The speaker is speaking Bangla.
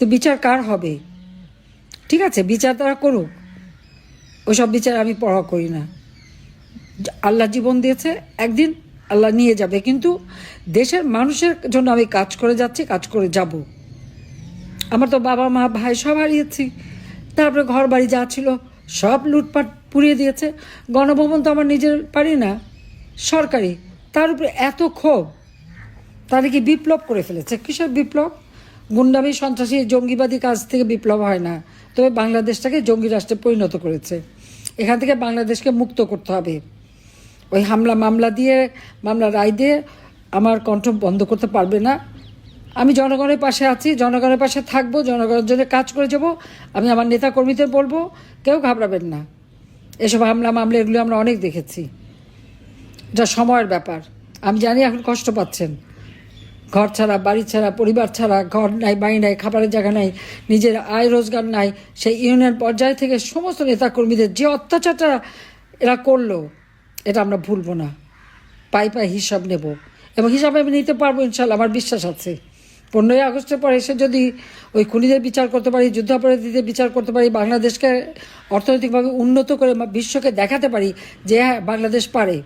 তো বিচার কার হবে? ঠিক আছে, বিচার তারা করুক। ওসব বিচার আমি পড়া করি না। আল্লাহ জীবন দিয়েছে, একদিন আল্লাহ নিয়ে যাবে। কিন্তু দেশের মানুষের জন্য আমি কাজ করে যাচ্ছি, কাজ করে যাব। আমার তো বাবা, মা, ভাই সব হারিয়েছি। তারপরে ঘর বাড়ি যা ছিল সব লুটপাট পুড়িয়ে দিয়েছে। গণভবন তো আমার নিজের পারি না, সরকারি। তার উপরে এত ক্ষোভ। তারা কি বিপ্লব করে ফেলেছে? কিসের বিপ্লব? গুন্ডামি, সন্ত্রাসী, জঙ্গিবাদী কাজ থেকে বিপ্লব হয় না। তবে বাংলাদেশটাকে জঙ্গি রাষ্ট্রে পরিণত করেছে। এখান থেকে বাংলাদেশকে মুক্ত করতে হবে। ওই হামলা, মামলা দিয়ে, মামলা রায় দিয়ে আমার কণ্ঠ বন্ধ করতে পারবে না। আমি জনগণের পাশে আছি, জনগণের পাশে থাকব, জনগণের জন্য কাজ করে যাব। আমি আমার নেতা কর্মীদের বলব, কেউ ঘাবড়াবেন না। এসব হামলা, মামলা, এগুলো আমরা অনেক দেখেছি। যা সময়ের ব্যাপার। আমি জানি এখন কষ্ট পাচ্ছেন। ঘর ছাড়া, বাড়ি ছাড়া, পরিবার ছাড়া, ঘর নাই, বাড়ি নাই, খাবারের জায়গা নাই, নিজের আয় রোজগার নাই, সেই ইউনিয়ন পর্যায় থেকে সমস্ত নেতাকর্মীদের যে অত্যাচারটা এরা করল, এটা আমরা ভুলবো না। পাই পাই হিসাব নেব। এবং হিসাব আমি নিতে পারব ইনশাল্লাহ, আমার বিশ্বাস আছে। পনেরোই আগস্টের পর এসে যদি ওই খুনিদের বিচার করতে পারি, যুদ্ধাপরাধীদের বিচার করতে পারি, বাংলাদেশকে অর্থনৈতিকভাবে উন্নত করে বিশ্বকে দেখাতে পারি যে হ্যাঁ বাংলাদেশ পারে।